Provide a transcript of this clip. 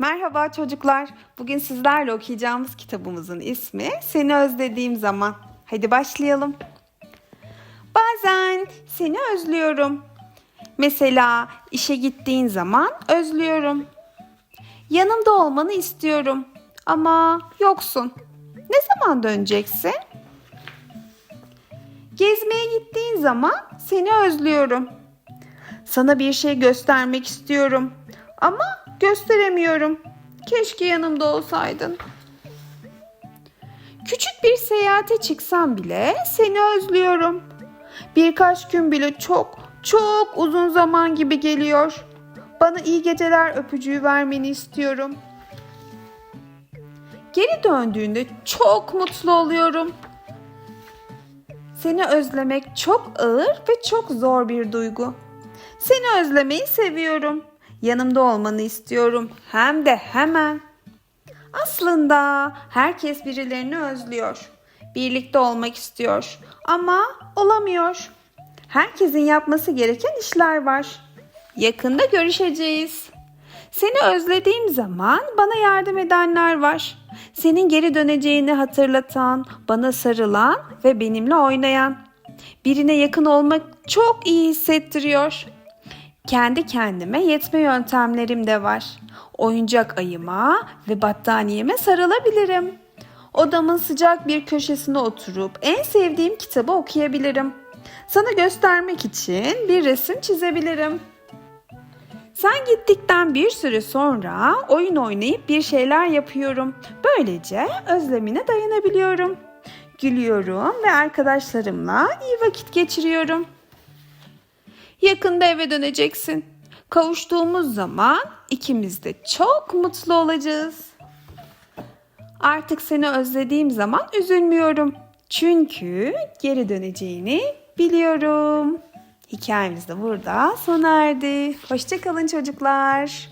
Merhaba çocuklar. Bugün sizlerle okuyacağımız kitabımızın ismi Seni Özlediğim Zaman. Hadi başlayalım. Bazen seni özlüyorum. Mesela işe gittiğin zaman özlüyorum. Yanımda olmanı istiyorum ama yoksun. Ne zaman döneceksin? Gezmeye gittiğin zaman seni özlüyorum. Sana bir şey göstermek istiyorum ama gösteremiyorum. Keşke yanımda olsaydın. Küçük bir seyahate çıksam bile seni özlüyorum. Birkaç gün bile çok çok uzun zaman gibi geliyor. Bana iyi geceler öpücüğü vermeni istiyorum. Geri döndüğünde çok mutlu oluyorum. Seni özlemek çok ağır ve çok zor bir duygu. Seni özlemeyi seviyorum. Yanımda olmanı istiyorum. Hem de hemen. Aslında herkes birilerini özlüyor. Birlikte olmak istiyor ama olamıyor. Herkesin yapması gereken işler var. Yakında görüşeceğiz. Seni özlediğim zaman bana yardım edenler var. Senin geri döneceğini hatırlatan, bana sarılan ve benimle oynayan. Birine yakın olmak çok iyi hissettiriyor. Kendi kendime yetme yöntemlerim de var. Oyuncak ayıma ve battaniyeme sarılabilirim. Odamın sıcak bir köşesine oturup en sevdiğim kitabı okuyabilirim. Sana göstermek için bir resim çizebilirim. Sen gittikten bir süre sonra oyun oynayıp bir şeyler yapıyorum. Böylece özlemine dayanabiliyorum. Gülüyorum ve arkadaşlarımla iyi vakit geçiriyorum. Yakında eve döneceksin. Kavuştuğumuz zaman ikimiz de çok mutlu olacağız. Artık seni özlediğim zaman üzülmüyorum. Çünkü geri döneceğini biliyorum. Hikayemiz de burada sona erdi. Hoşçakalın çocuklar.